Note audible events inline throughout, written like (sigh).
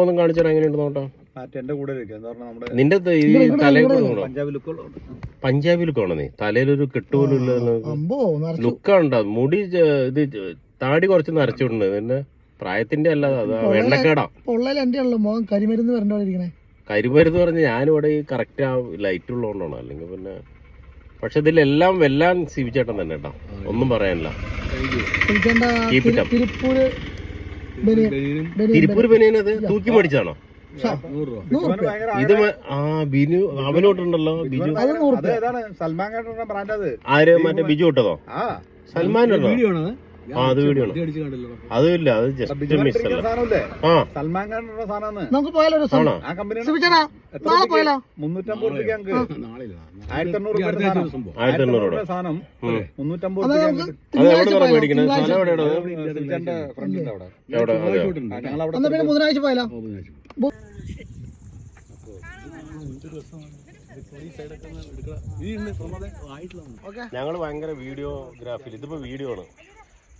ഒന്നും കാണിച്ചാൽ എങ്ങനെയുണ്ട് നോട്ടോ? മാറ്റം കൂടെ ഇരിക്കും. എന്താ പറഞ്ഞാൽ നമ്മുടെ നിന്റെ തലയിൽ പഞ്ചാബ് ലുക്കാണോ നീ? തലയിലൊരു ഒരു ഇല്ല അമ്പോ നിറച്ചു ലുക്കാണ്ട മുടി ഇത് താടി കുറച്ച് നരച്ചിട്ടുണ്ട്. പിന്നെ പ്രായത്തിന്റെ അല്ല അത് വെണ്ണക്കേടാ. എന്റെ മോൻ കരിമരുന്ന് പറഞ്ഞ ഇരിക്കണേ. കരിമരുന്ന് പറഞ്ഞ് ഞാനിവിടെ ഈ കറക്റ്റ് ആ ലൈറ്റ് ഉള്ളതുകൊണ്ടാണ്? അല്ലെങ്കിൽ പിന്നെ പക്ഷെ ഇതിലെല്ലാം വെല്ലാൻ സിവിച്ചേട്ടൻ തന്നെ കേട്ടോ. ഒന്നും പറയാനില്ല. തിരുപ്പൂര് ബനിയൻ ബനിയൻ തിരുപ്പൂർ ബനിയനത് തൂക്കി മേടിച്ചാണോ? ഇത് ആ ബിനു അവനോട്ടുണ്ടല്ലോ ബിജു. അത് സൽമാൻ അത്. ആര്? മറ്റേ ബിജു ഇട്ടതോ? ആ. സൽമാൻ ഉണ്ടോ അത് വീഡിയോ അത് ജസ്റ്റ് മിസ് അല്ല. സാധനമില്ലേ? ആ. സൽമാൻ ഖാൻ സാധനമാണ്. നമുക്ക് പോയാലോ ആ കമ്പനി നാളെ പോയാലോ? മുന്നൂറ്റമ്പത് ആയിരത്തി എണ്ണൂറ് ആയിരത്തി എണ്ണൂറ് രൂപ സാധനം. മുന്നൂറ്റമ്പത് രൂപ പോയാലോ? ബുധനാഴ്ച ഞങ്ങൾ ഭയങ്കര വീഡിയോഗ്രാഫിയിൽ ഇതിപ്പോ വീഡിയോ ആണ്.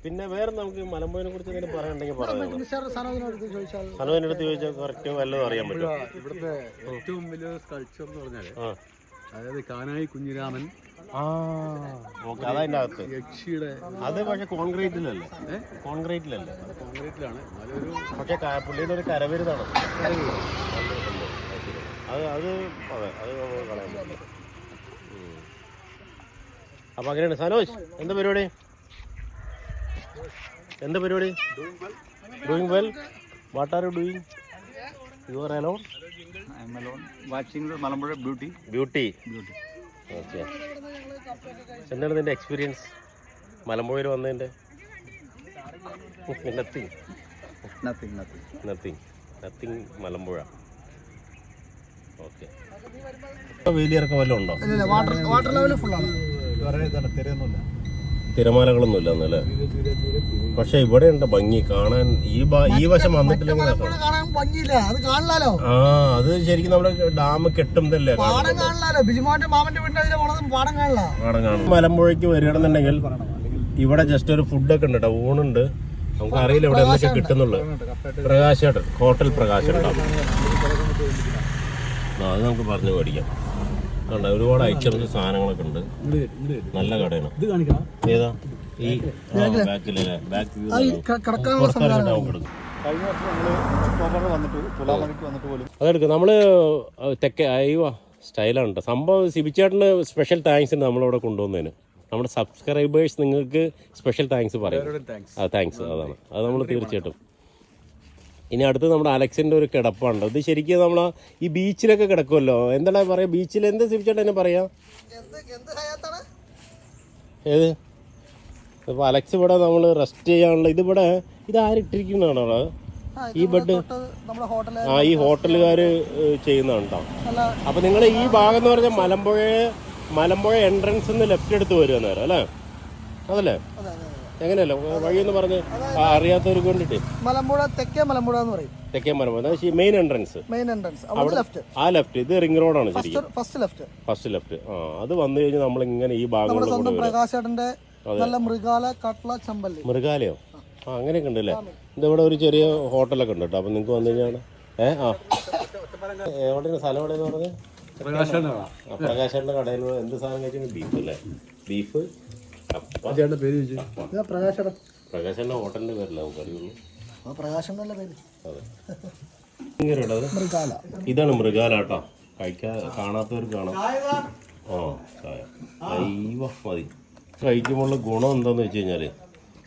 പിന്നെ വേറെ നമുക്ക് മലമ്പുഴനെ കുറിച്ച് എന്തെങ്കിലും പറയാനുണ്ടെങ്കിൽ പറയാം സാധനത്തിനോട് ചോദിച്ചാൽ സനുവിന്റെ അടുത്ത് ചോദിച്ചാൽ കറക്റ്റ് വല്ലതും അറിയാൻ പറ്റും. ഇവിടുത്തെ ഏറ്റവും വലിയ സ്കൾച്ചർ എന്ന് പറഞ്ഞാൽ അതായത് കാനായി കുഞ്ഞിരാമൻ അകത്ത്. യക്ഷിയുടെ അത് പക്ഷെ കോൺക്രീറ്റിലല്ലേ? കോൺക്രീറ്റിലല്ലേ? കോൺക്രീറ്റിലാണ്. പക്ഷെ പുള്ളിയുടെ ഒരു കരവിരുതാണ്. അത് അത് അതെ അത് കളയാൻ പറ്റില്ല. അപ്പൊ അങ്ങനെയാണ്. സനോജ് എന്താ പരിപാടി? എന്താ പരിപാടി? Doing well what are you doing you are alone watching Malampuzha beauty beauty beauty okay എന്താണ് നിന്റെ എക്സ്പീരിയൻസ് മലമ്പുഴയിൽ വന്നതിന്റെ nothing nothing nothing nothing nothing Malampuzha. Okay വേലിയിറക്കം വല്ലതും ഉണ്ടോ? ഇല്ല വാട്ടർ വാട്ടർ ലെവൽ ഫുൾ ആണ്. ഇതുവരെ തിരയൊന്നുമില്ല. തിരമാലകളൊന്നും ഇല്ല എന്നല്ലേ പക്ഷെ ഇവിടെ ഉണ്ട് ഭംഗി. കാണാൻ ഈ ഈ വശം വന്നിട്ടില്ല അത് കാണില്ലാലോ ആ അത് ശരിക്കും നമ്മുടെ ഡാം കാണാൻ മലമ്പുഴയ്ക്ക് വരികയാണെന്നുണ്ടെങ്കിൽ ഇവിടെ ജസ്റ്റ് ഒരു ഫുഡൊക്കെ ഉണ്ട് കേട്ടോ ഊണുണ്ട്. നമുക്ക് അറിയില്ല ഇവിടെ എന്തൊക്കെ കിട്ടുന്നുള്ളു പ്രകാശേട്ടൻ ഹോട്ടൽ പ്രകാശേട്ടൻ അത് നമുക്ക് പറഞ്ഞു മേടിക്കാം. കണ്ട ഒരുപാട് ഐറ്റംസ് സാധനങ്ങളൊക്കെ ഉണ്ട്. നല്ല കടയാണ്. ഇത് കാണിക്കണം. ഏതാ? ഈ ബാക്കിലെ ബാക്ക് അതെടുക്കും. നമ്മൾ തെക്കേ അയ്യോ സ്റ്റൈലാണ് കേട്ടോ സംഭവം സിബിച്ചേട്ടന് സ്പെഷ്യൽ താങ്ക്സ് ഉണ്ട് നമ്മളിവിടെ കൊണ്ടുവന്നതിന് നമ്മുടെ സബ്സ്ക്രൈബേഴ്സ് നിങ്ങൾക്ക് സ്പെഷ്യൽ താങ്ക്സ് പറയും. താങ്ക്സ് ആ താങ്ക്സ് അതാണ്. അത് നമ്മൾ തീർച്ചയായിട്ടും. ഇനി അടുത്ത് നമ്മുടെ അലക്സിന്റെ ഒരു കിടപ്പുണ്ട് ഇത് ശരിക്കും നമ്മൾ ഈ ബീച്ചിലൊക്കെ കിടക്കുമല്ലോ എന്താണ് പറയാ? ബീച്ചിൽ എന്ത് സിപ്പിച്ചോട്ടെ എന്നെ പറയാ? ഏത്? ഇപ്പോൾ അലക്സ് ഇവിടെ നമ്മൾ റെസ്റ്റ് ചെയ്യാനുള്ള ഇതിവിടെ ഇത് ആരിട്ടിരിക്കുന്നതാണോ ഈ ബെഡ് ആ ഈ ഹോട്ടലുകാർ ചെയ്യുന്നതാണ്? കേട്ടോ നല്ല അപ്പൊ നിങ്ങൾ ഈ ഭാഗം എന്ന് പറഞ്ഞാൽ മലമ്പുഴ മലമ്പുഴ എൻട്രൻസ് നിന്ന് ലെഫ്റ്റ് എടുത്ത് വരും നേരം അല്ലേ? അതല്ലേ? അതെ വഴി എന്ന് എങ്ങനെയല്ല വഴിയെന്ന് പറഞ്ഞ് അറിയാത്തവർക്ക് വേണ്ടിട്ട് മലമ്പുഴ തെക്കേ മലമ്പുഴ എന്ന് പറയും. തെക്കേ Malampuzha. Main entrance main entrance അവിടെ ലെഫ്റ്റ് ആ ലെഫ്റ്റ് ഇത് റിംഗ് റോഡാണ് ശരിക്കും. ഫസ്റ്റ് ലെഫ്റ്റ് ഫസ്റ്റ് ലെഫ്റ്റ് ആ അത് വന്നു കഴിഞ്ഞാൽ നമ്മൾ ഇങ്ങനെ ഈ ഭാഗം നമ്മുടെ സ്വന്തം പ്രകാശേട്ടന്റെ നല്ല മൃഗാല കട്ട്ല ചമ്പല്ലി മൃഗാലയോ? ആ. അങ്ങനെയൊക്കെ ഉണ്ട് അല്ലേ? ഇതിവിടെ ഒരു ചെറിയ ഹോട്ടലൊക്കെ ഉണ്ട് കേട്ടോ. അപ്പൊ നിങ്ങൾക്ക് വന്നു കഴിഞ്ഞാൽ ഏ ആ. എവിടെയാണ് സ്ഥലം എവിടെയെന്ന് പറഞ്ഞത്? പ്രകാശേട്ടന്റെ കടയിൽ എന്ത് സാധനം കഴിച്ചാൽ ബീഫ് അല്ലേ? ബീഫ് പേര് ചോദിച്ചു ഇതാ പ്രകാശേട്ടൻ പ്രകാശന്റെ ഹോട്ടലിന്റെ പേരല്ല നമുക്ക് അറിയുള്ളൂ ആ പ്രകാശം നല്ല പേര്? അതെ. മൃഗാല. ഇതാണ് മൃഗാല കേട്ടോ. കഴിക്കാ കാണാത്തവർ കാണാം. ആ ചായ. അയ്യോ മതി. കഴിക്കുമ്പോഴുള്ള ഗുണം എന്താന്ന് വെച്ച് കഴിഞ്ഞാൽ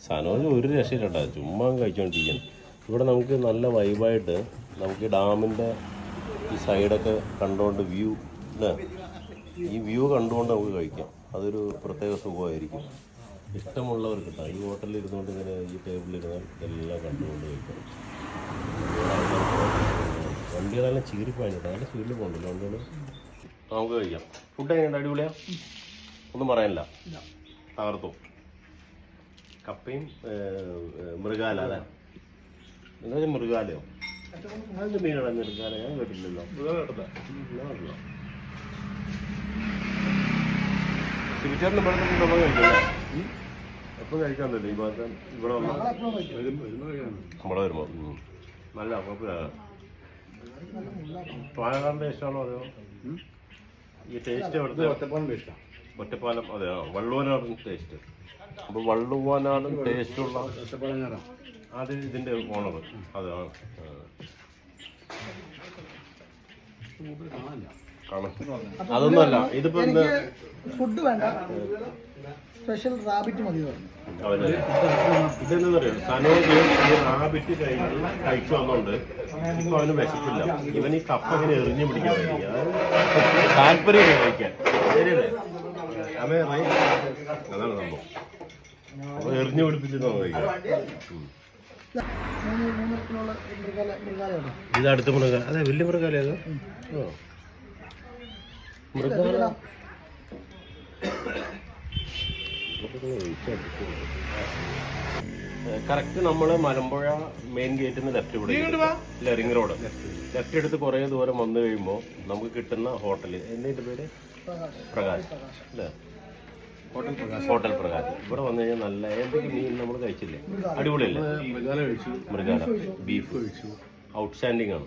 സനോജ് ഒരു രക്ഷയില്ല ചുമ്മാ കഴിച്ചുകൊണ്ടിരിക്കുകയാണ് ഇവിടെ നമുക്ക് നല്ല വൈബായിട്ട് നമുക്ക് ഈ ഡാമിന്റെ ഈ സൈഡൊക്കെ കണ്ടുകൊണ്ട് വ്യൂ അല്ലേ ഈ വ്യൂ കണ്ടുകൊണ്ട് നമുക്ക് കഴിക്കാം. അതൊരു പ്രത്യേക സുഖമായിരിക്കും. ഇഷ്ടമുള്ളവർക്ക് ഈ ഹോട്ടലിൽ ഇരുന്നുകൊണ്ട് ഇങ്ങനെ ഈ ടേബിളിൽ ഇരുന്നാൽ എല്ലാം കണ്ടുകൊണ്ട് കഴിക്കാം വണ്ടികളെല്ലാം ചീറിപ്പോയിട്ട് നല്ല സ്പീഡിൽ പോകണ്ടല്ലോ വണ്ടികൾ നമുക്ക് കഴിക്കാം. ഫുഡ് എങ്ങനെയുണ്ട്? അടിപൊളിയാ? ഒന്നും പറയാനില്ല. തകർത്തു. കപ്പയും മൃഗാല അല്ലേ? എന്താ മൃഗാലയോ? മീനാണ് മൃഗാല ഞാൻ കേട്ടില്ലല്ലോ ഞാൻ കേട്ടില്ല. സിബിച്ചേട്ടന് ഇവിടെ നിന്ന് നമ്മൾ കഴിക്കില്ലേ? എപ്പം കഴിക്കാൻ തരും ഈ ഭാഗത്ത് ഇവിടെ നമ്മളെ ഇവിടെ വരുമ്പോൾ നല്ല കുഴപ്പമില്ല പാലക്കാടിന്റെ ഇഷ്ടമാണോ അതെയോ ഈ ടേസ്റ്റ് എവിടുത്തെ? ഒറ്റപ്പാലിന്റെ ഇഷ്ടമാണ് ഒറ്റപ്പാലം അതെ വള്ളുവനാടൻ ടേസ്റ്റ് അപ്പൊ വള്ളുവനാടൻ ടേസ്റ്റ് ഉള്ള അത് ഇതിന്റെ ഓണർ അതാണ് അതൊന്നുമല്ല ഇതിപ്പോ ഫുഡ് വേണ്ട. സ്പെഷ്യൽ റാബിറ്റ് മതി സനോജ് ഈ റാബിറ്റ് കഴിഞ്ഞ് കഴിച്ചു വന്നോണ്ട് ഇപ്പൊ അവന് വിശക്കില്ല ഇവൻ ഈ കപ്പ ഇങ്ങനെ എറിഞ്ഞു പിടിക്കാൻ വേണ്ടി താല്പര്യം കഴിക്കാൻ ശരിയല്ലേ? അവൻ അതാണ് സംഭവം. അപ്പൊ എറിഞ്ഞു പിടിപ്പിച്ച് കഴിക്കാം ഉം. മൂന്ന് മൂന്നര കിലോയുള്ള മൃഗാല മൃഗാലയാണ് ഇത് അടുത്ത മൃഗ അതെ വലിയ മൃഗാലയോ ഓ. കറക്റ്റ് നമ്മൾ മലമ്പുഴ മെയിൻ ഗേറ്റിൽ നിന്ന് ലെഫ്റ്റ് ഇവിടെ ലെറിംഗ് റിംഗ് റോഡ് ലെഫ്റ്റ് എടുത്ത് കുറേ ദൂരം വന്നു കഴിയുമ്പോൾ നമുക്ക് കിട്ടുന്ന ഹോട്ടൽ എന്തിന്റെ പേര്? പ്രകാശ്. അല്ലേ? ഹോട്ടൽ പ്രകാശ്. ഹോട്ടൽ പ്രകാശ്. ഇവിടെ വന്നു കഴിഞ്ഞാൽ നല്ല ഏതൊക്കെ മീൻ നമ്മൾ കഴിച്ചില്ലേ? അടിപൊളിയല്ലേ? മൃഗാല കഴിച്ചു. മൃഗാല ബീഫ് കഴിച്ചു. ഔട്ട്സ്റ്റാൻഡിംഗ് ആണ്.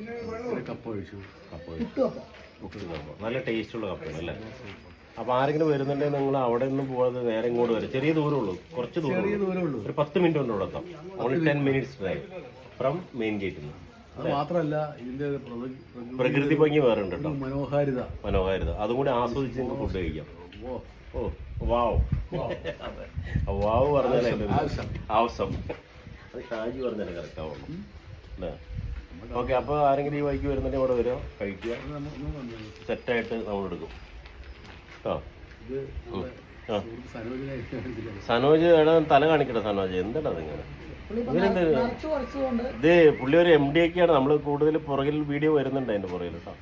കപ്പ കഴിച്ചു. കപ്പ കഴിച്ചു. നല്ല ടേസ്റ്റ് ഉള്ള കപ്പയാണ് അല്ലേ? അപ്പൊ ആരെങ്കിലും വരുന്നുണ്ടെങ്കിൽ നിങ്ങൾ അവിടെ നിന്ന് പോകാതെ നേരെ ഇങ്ങോട്ട് വരും. ചെറിയ ദൂരം ഉള്ളൂ. കുറച്ച് ദൂരം ഒരു പത്ത് മിനിറ്റ് കൊണ്ട് ഇവിടെ എത്താം. Only ten minutes drive from main ഗേറ്റിൽ നിന്ന് മാത്രമല്ല ഇതിന്റെ പ്രകൃതി- ഭംഗി വേറെ ഉണ്ട് മനോഹാരിത. മനോഹാരിത. അതും കൂടി ആസ്വദിച്ച് നിങ്ങൾക്ക് ഫുഡ് കഴിക്കാം. ഓ ഓ വാവ്. വാവ് പറഞ്ഞാലേ ആവശ്യം. ആവശ്യം. അത് ഷാജി പറഞ്ഞാലേ കറക്റ്റ് ആവുള്ളൂ. അല്ലേ? ഓക്കെ അപ്പോൾ ആരെങ്കിലും ഈ വഴിക്ക് വരുന്നുണ്ടെങ്കിൽ ഇവിടെ വരിക കഴിക്കുക. നമ്മൾ. സെറ്റായിട്ട് നമ്മൾ എടുക്കും. കേട്ടോ? (laughs) സനോജ് എടാ തല കാണിക്കട്ടെ സനോജ്. എന്താടാ അതിങ്ങനെ ഇതേ? ഇപ്പൊ പുള്ളി ഒരു എം ഡി ഒക്കെയാണ് നമ്മൾ കൂടുതൽ പുറകിൽ വീഡിയോ വരുന്നുണ്ട് അതിന്റെ പുറകിൽ കേട്ടോ.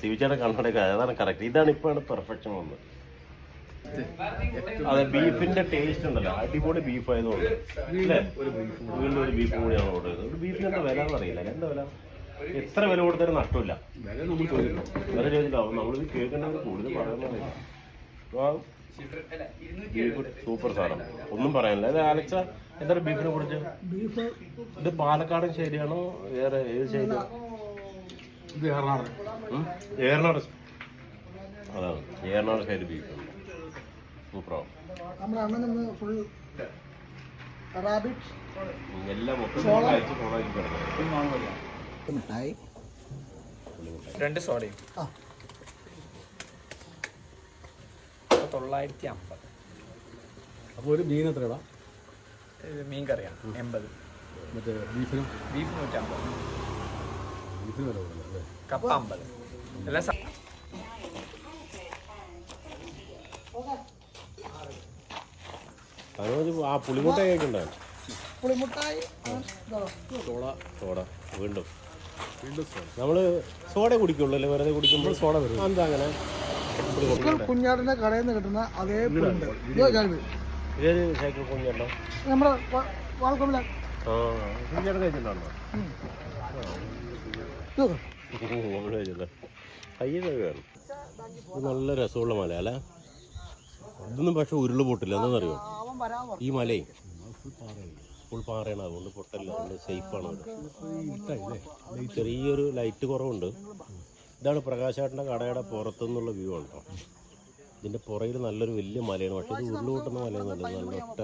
സിവിച്ചയുടെ കണ്ണടയൊക്കെ അതാണ് കറക്റ്റ് ഇതാണ് ഇപ്പോഴാണ് പെർഫെക്ഷൻ വന്നത്. അതെ ബീഫിന്റെ ടേസ്റ്റ് ഉണ്ടല്ലോ. അടിപൊളി ബീഫ് ആയതുകൊണ്ട്. വീണ്ടും ഒരു ബീഫ് കൂടിയാണ് ഓർഡർ ചെയ്തത്. ബീഫിന് എന്താ വില എന്നറിയില്ല എന്താ വില? എത്ര വില കൊടുത്താലും നഷ്ടമില്ല. വില നമ്മൾ ചോദിക്കണം. വില ചോദിച്ചിട്ടാവും നമ്മളിത് കേൾക്കേണ്ടത് കൂടുതൽ ബീഫ് സൂപ്പർ സാധനം. ഒന്നും പറയാനില്ല. അതെ ആലക്സ എന്താണ് ബീഫിനെ കുറിച്ച്? ബീഫ് ഇത് പാലക്കാടൻ ശൈലിയാണോ വേറെ ഏത് ശൈലി? ഏറനാട് അതാണ്. ഏറനാട് ശൈലി ബീഫ് സൂപ്പറാവും. നമ്മുടെ അണ്ണൻ ഇന്ന് ഫുൾ റാബിറ്റ് എല്ലാം മിഠായി. രണ്ട് സോഡയും. തൊള്ളായിരത്തി അമ്പത്. അപ്പോൾ ഒരു മീൻ എത്ര ഇത് മീൻ കറിയാണ് എൺപത്. മറ്റേ ബീഫിനും? ബീഫ് നൂറ്റമ്പത്. ബീഫിന് കപ്പ അമ്പത്. എല്ലാം സ- ആ പുളിമുട്ട കേൾക്കണ്ടാണ് പുളിമുട്ടായി ആ, സോഡ സോഡ വീണ്ടും വീണ്ടും സോഡ നമ്മൾ സോഡ കുടിക്കുള്ളൂ അല്ലേ വെറുതെ കുടിക്കുമ്പോൾ സോഡ വരും എന്താ അങ്ങനെ കുഞ്ഞാടിന്റെ കടയിൽ നിന്ന് കിട്ടുന്ന അതേ. ഏത് സൈക്കിൾ കുഞ്ഞുണ്ടോ നമ്മുടെ വാൾക്കൊമ്പില ആ കുഞ്ഞാട് കഴിച്ചിട്ടുണ്ടോ നമ്മൾ കഴിച്ചില്ല കയ്യെ കഴിയാണ് ഇത് നല്ല രസമുള്ള മല അല്ലേ ഇതൊന്നും പക്ഷെ ഉരുൾ പൊട്ടില്ല. എന്താണെന്നറിയോ ഈ മലയെ ഫുൾ പാറയാണ്. അതുകൊണ്ട് പൊട്ടല്ല. അതുകൊണ്ട് സേഫാണ് അവിടെ ചെറിയൊരു ലൈറ്റ് കുറവുണ്ട്. ഇതാണ് പ്രകാശാട്ടിന്റെ കടയുടെ പുറത്തുനിന്നുള്ള വ്യൂ ആണ് കേട്ടോ ഇതിന്റെ പുറയിൽ നല്ലൊരു വലിയ മലയാണ്. പക്ഷേ ഇത് ഉരുൾ പൊട്ടുന്ന മലയൊന്നുമല്ല നല്ലത് നല്ല ഒറ്റ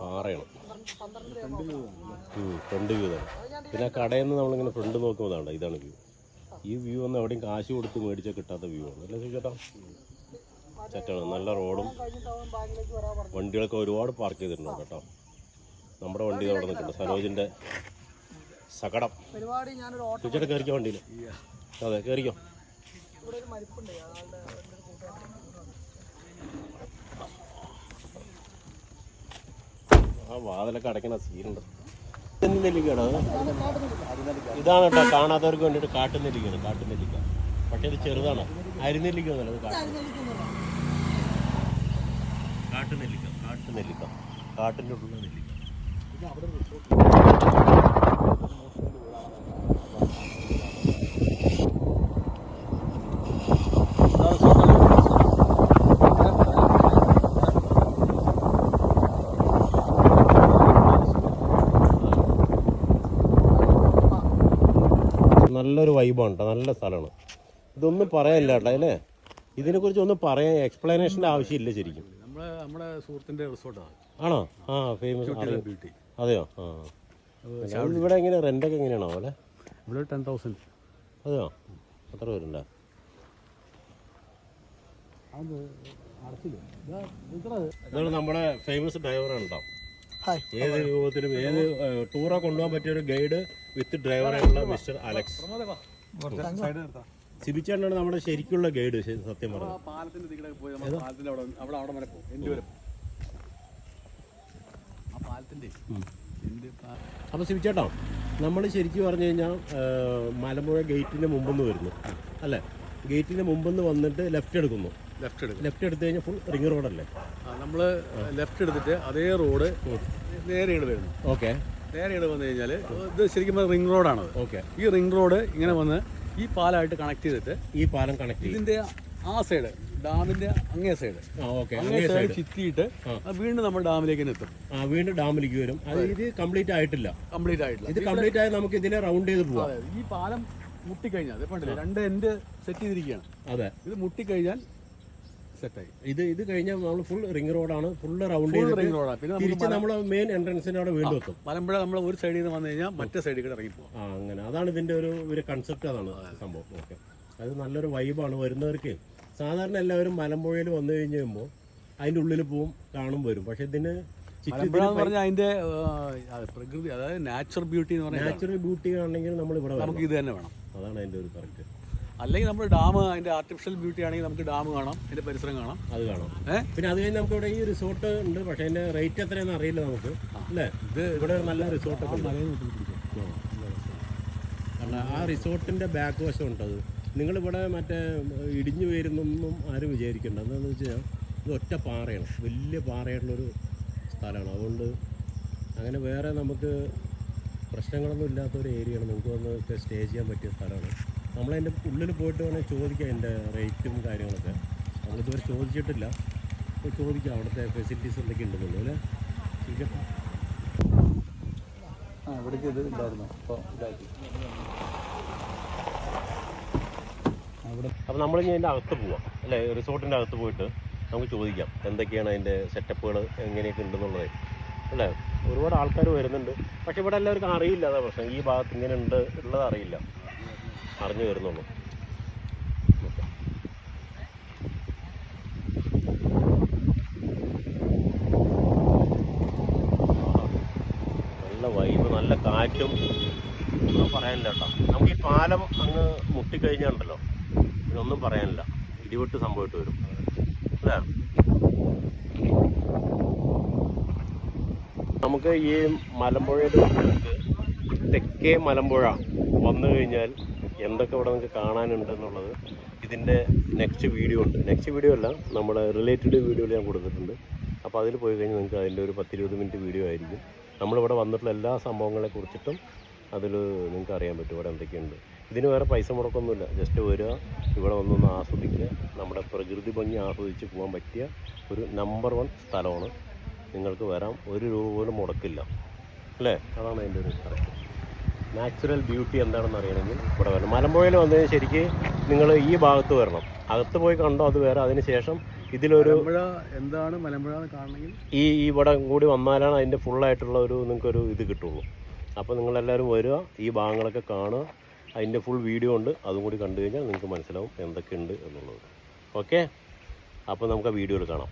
പാറയാണ്. ഫ്രണ്ട് വ്യൂ തന്നെ പിന്നെ ആ കടയിൽ നിന്ന് നമ്മളിങ്ങനെ ഫ്രണ്ട് നോക്കുമ്പോഴാണ് ഇതാണ് വ്യൂ ഈ വ്യൂ ഒന്നും എവിടെയും കാശ് കൊടുത്ത് മേടിച്ചാൽ കിട്ടാത്ത വ്യൂ ആണ്. അല്ലേ ചേട്ടാ? സെറ്റാണ് നല്ല റോഡും വണ്ടികളൊക്കെ ഒരുപാട് പാർക്ക് ചെയ്തിട്ടുണ്ട് കേട്ടോ. നമ്മുടെ വണ്ടി അവിടെ നിൽക്കുന്നുണ്ട് സനോജിന്റെ സകടം. ചേട്ടാ കയറിക്കോ വണ്ടിയിൽ അതെ കയറിക്കോ. ആ വാതിലൊക്കെ അടയ്ക്കണ സീനുണ്ട്. നെല്ലിക്കാണ് ഇതാണ് കേട്ടോ കാണാത്തവർക്ക് വേണ്ടിയിട്ട് കാട്ടുനെല്ലിക്കാണ് കാട്ടുനെല്ലിക്ക. പക്ഷേ ഇത് ചെറുതാണ്. അരിനെല്ലിക്ക എന്നല്ല ഇത് നല്ലൊരു വൈബാണ് കേട്ടോ നല്ല സ്ഥലമാണ്. ഇതൊന്നും പറയാനില്ല കേട്ടോ അല്ലേ? ഇതിനെക്കുറിച്ച് ഒന്നും പറയാൻ എക്സ്പ്ലനേഷന്റെ ആവശ്യമില്ല ശരിക്കും. നമ്മുടെ നമ്മുടെ സുഹൃത്തിന്റെ റിസോർട്ടാണ്. ആണോ? ആ ഫേമസ് ബ്യൂട്ടി അതെയോ? ആ. ഇവിടെ എങ്ങനെ റെന്റൊക്കെ എങ്ങനെയാണോ അവിടെ ഇവിടെ ടെൻ തൗസൻഡ് അതെയോ? അത്ര വരുന്നുണ്ടോ ഇതാണ് നമ്മുടെ ഫേമസ് ഡ്രൈവറാണ് കേട്ടോ ഏത് രൂപത്തിലും ഏത് ടൂറോ കൊണ്ടുപോകാൻ പറ്റിയ ഒരു ഗൈഡ് വിത്ത് ഡ്രൈവറായിട്ടുള്ള മിസ്റ്റർ അലക്സ് സിബിച്ചാണ്ടാണ് നമ്മുടെ ശരിക്കുള്ള ഗൈഡ് സത്യം പറഞ്ഞത്. അപ്പൊ പോയി നമ്മൾ പാലത്തിന്റെ അവിടെ അവിടെ അവിടെ വരെ പോകും എന്റെ വരെ പോകും ആ പാലത്തിന്റെ എന്റെ അപ്പോൾ സിബിച്ചേട്ടോ നമ്മൾ ശരിക്കും പറഞ്ഞു കഴിഞ്ഞാൽ മലമ്പുഴ ഗേറ്റിന്റെ മുമ്പെന്ന് വരുന്നു. അല്ലേ? ഗേറ്റിന്റെ മുമ്പെന്ന് വന്നിട്ട് ലെഫ്റ്റ് എടുക്കുന്നു. ലെഫ്റ്റ് എടുക്കും ലെഫ്റ്റ് എടുത്തു കഴിഞ്ഞാൽ ഫുൾ റിംഗ് റോഡല്ലേ? നമ്മൾ ലെഫ്റ്റ് എടുത്തിട്ട് അതേ റോഡ് നേരെ ഇങ്ങോട്ട് വരുന്നു. ഓക്കെ. നേരെ ഇങ്ങോട്ട് വന്നു കഴിഞ്ഞാൽ ഇത് ശരിക്കും റിംഗ് റോഡാണ് ഓക്കെ. ഈ റിംഗ് റോഡ് ഇങ്ങനെ വന്ന് ഈ പാലമായിട്ട് കണക്ട് ചെയ്തിട്ട് ഈ പാലം കണക്ട് ഇതിന്റെ ആ സൈഡ് ഡാമിന്റെ അങ്ങേ സൈഡ് അങ്ങേ സൈഡ് ചിത്തിയിട്ട് വീണ്ടും നമ്മൾ ഡാമിലേക്ക് തന്നെ എത്തും. ആ വീണ്ടും ഡാമിലേക്ക് വരും. അത് ഇത് കംപ്ലീറ്റ് ആയിട്ടില്ല. കംപ്ലീറ്റ് ആയിട്ടില്ല. ഇത് കംപ്ലീറ്റ് ആയി നമുക്ക് ഇതിനെ റൗണ്ട് ചെയ്ത് പോവാം. ഈ പാലം മുട്ടിക്കഴിഞ്ഞാൽ കണ്ടില്ലേ? രണ്ട് എൻഡ് സെറ്റ് ചെയ്തിരിക്കുകയാണ്. അതെ. ഇത് മുട്ടിക്കഴിഞ്ഞാൽ സെറ്റായി. ഇത് ഇത് കഴിഞ്ഞാൽ നമ്മൾ ഫുൾ റിംഗ് റോഡാണ് ഫുൾ റൗണ്ട് റിംഗ് റോഡാണ് പിന്നെ തിരിച്ച് നമ്മൾ മെയിൻ എൻട്രൻസിന് അവിടെ വീണ്ടും എത്തും. മലമ്പുഴ നമ്മൾ ഒരു സൈഡിൽ നിന്ന് വന്നു കഴിഞ്ഞാൽ മറ്റേ സൈഡിൽ കൂടെ ഇറങ്ങി പോകും ആ അങ്ങനെ. അതാണ് ഇതിന്റെ ഒരു ഒരു കൺസെപ്റ്റ് അതാണ് സംഭവം. ഓക്കെ അത് നല്ലൊരു വൈബാണ് വരുന്നവർക്ക്. സാധാരണ എല്ലാവരും മലമ്പുഴയിൽ വന്നു കഴിഞ്ഞ് കഴിയുമ്പോൾ അതിന്റെ ഉള്ളിൽ പോവും കാണും വരും. പക്ഷെ ഇതിന് പറഞ്ഞാൽ അതിന്റെ പ്രകൃതി അതായത് നാച്ചുറൽ ബ്യൂട്ടി എന്ന് പറഞ്ഞാൽ നാച്ചുറൽ ബ്യൂട്ടി ആണെങ്കിൽ നമ്മൾ ഇവിടെ നമുക്ക് ഇത് തന്നെ വേണം. അതാണ് അതിന്റെ ഒരു കറക്റ്റ് അല്ലെങ്കിൽ നമ്മൾ ഡാം അതിന്റെ ആർട്ടിഫിഷ്യൽ ബ്യൂട്ടി ആണെങ്കിൽ നമുക്ക് ഡാം കാണാം അതിന്റെ പരിസരം കാണാം. അത് കാണാം. ഏഹ് പിന്നെ അത് കഴിഞ്ഞ് നമുക്ക് ഇവിടെ ഈ റിസോർട്ട് ഉണ്ട് പക്ഷേ അതിന്റെ റേറ്റ് എത്രയാണെന്ന് അറിയില്ല നമുക്ക്. അല്ലേ? ഇത് ഇവിടെ ഒരു നല്ല റിസോർട്ട്. കാരണം ആ റിസോർട്ടിന്റെ ബാക്ക് വശം ഉണ്ട് അത്. നിങ്ങളിവിടെ മറ്റേ ഇടിഞ്ഞു വരുന്നൊന്നും ആരും വിചാരിക്കണ്ട. എന്താണെന്ന് വെച്ച് കഴിഞ്ഞാൽ ഇത് ഒറ്റ പാറയാണ്. വലിയ പാറയായിട്ടുള്ളൊരു സ്ഥലമാണ്. അതുകൊണ്ട് അങ്ങനെ വേറെ നമുക്ക് പ്രശ്നങ്ങളൊന്നും ഇല്ലാത്തൊരു ഏരിയയാണ് നമുക്ക് വന്ന് സ്റ്റേ ചെയ്യാൻ പറ്റിയ സ്ഥലമാണ്. നമ്മളതിന്റെ ഉള്ളിൽ പോയിട്ട് വേണമെങ്കിൽ ചോദിക്കാം അതിന്റെ റേറ്റും കാര്യങ്ങളൊക്കെ. നമ്മളിതുവരെ ചോദിച്ചിട്ടില്ല. അപ്പോൾ ചോദിക്കാം അവിടുത്തെ ഫെസിലിറ്റീസ് എന്തൊക്കെ ഉണ്ടെന്നുള്ളൂ അല്ലേ? ആ ഇവിടേക്ക് ഇത് ഉണ്ടായിരുന്നു അപ്പോൾ ഇതാക്കി. അപ്പോൾ നമ്മളിനി അതിന്റെ അകത്ത് പോവാം. അല്ലേ? റിസോർട്ടിന്റെ അകത്ത് പോയിട്ട് നമുക്ക് ചോദിക്കാം. എന്തൊക്കെയാണ് അതിന്റെ സെറ്റപ്പുകൾ എങ്ങനെയൊക്കെ ഉണ്ടെന്നുള്ളത്. അല്ലേ? ഒരുപാട് ആൾക്കാർ വരുന്നുണ്ട്. പക്ഷെ ഇവിടെ എല്ലാവർക്കും അറിയില്ല. അതാ പ്രശ്നം. ഈ ഭാഗത്ത് ഇങ്ങനെ ഉണ്ട് ഉള്ളത് അറിയില്ല. അറിഞ്ഞു വരുന്നുള്ളൂ. നല്ല വൈബ് നല്ല കാറ്റും. ഒന്നും പറയാനില്ല കേട്ടോ. നമുക്ക് ഈ പാലം അങ്ങ് മുട്ടിക്കഴിഞ്ഞാണ്ടല്ലോ. ഇതൊന്നും പറയാനില്ല. ഇടിവിട്ട് സംഭവിട്ട് വരും. അല്ലേ നമുക്ക് ഈ മലമ്പുഴയുടെ തെക്കേ മലമ്പുഴ വന്നു കഴിഞ്ഞാൽ എന്തൊക്കെ ഇവിടെ നമുക്ക് കാണാനുണ്ട് എന്നുള്ളത് ഇതിന്റെ നെക്സ്റ്റ് വീഡിയോ ഉണ്ട്. നെക്സ്റ്റ് വീഡിയോ അല്ല നമ്മുടെ റിലേറ്റഡ് വീഡിയോയിൽ ഞാൻ കൊടുത്തിട്ടുണ്ട്. അപ്പോൾ അതിൽ പോയി കഴിഞ്ഞാൽ നിങ്ങൾക്ക് അതിന്റെ ഒരു പത്തിരുപത് മിനിറ്റ് വീഡിയോ ആയിരിക്കും. നമ്മളിവിടെ വന്നിട്ടുള്ള എല്ലാ സംഭവങ്ങളെ കുറിച്ചിട്ടും അതിൽ നിങ്ങൾക്ക് അറിയാൻ പറ്റും ഇവിടെ എന്തൊക്കെയുണ്ട്. ഇതിന് വേറെ പൈസ മുടക്കൊന്നുമില്ല. ജസ്റ്റ് വരിക ഇവിടെ വന്നൊന്ന് ആസ്വദിക്കുക. നമ്മുടെ പ്രകൃതി ഭംഗി ആസ്വദിച്ച് പോകാൻ പറ്റിയ ഒരു നമ്പർ വൺ സ്ഥലമാണ്. നിങ്ങൾക്ക് വരാം ഒരു രൂപ പോലും മുടക്കില്ല. അല്ലേ? അതാണ് അതിന്റെ ഒരു കറക്റ്റ്. നാച്ചുറൽ ബ്യൂട്ടി എന്താണെന്ന് അറിയണമെങ്കിൽ ഇവിടെ വരണം. മലമ്പുഴയിൽ വന്നതിന് ശരിക്ക് നിങ്ങൾ ഈ ഭാഗത്ത് വരണം. അകത്ത് പോയി കണ്ടോ അത് വേറെ? അതിന് ശേഷം ഇതിലൊരു എന്താണ് മലമ്പുഴ കാണണമെങ്കിൽ? ഈ ഈ ഇവിടെ കൂടി വന്നാലാണ് അതിന്റെ ഫുള്ളായിട്ടുള്ള ഒരു നിങ്ങൾക്കൊരു ഇത് കിട്ടുള്ളൂ. അപ്പോൾ നിങ്ങളെല്ലാവരും വരിക ഈ ഭാഗങ്ങളൊക്കെ കാണുക. അതിന്റെ ഫുൾ വീഡിയോ ഉണ്ട്. അതും കൂടി കണ്ടു കഴിഞ്ഞാൽ നിങ്ങൾക്ക് മനസ്സിലാവും എന്തൊക്കെയുണ്ട് എന്നുള്ളത്. ഓക്കെ അപ്പോൾ നമുക്ക് ആ വീഡിയോയിൽ കാണാം.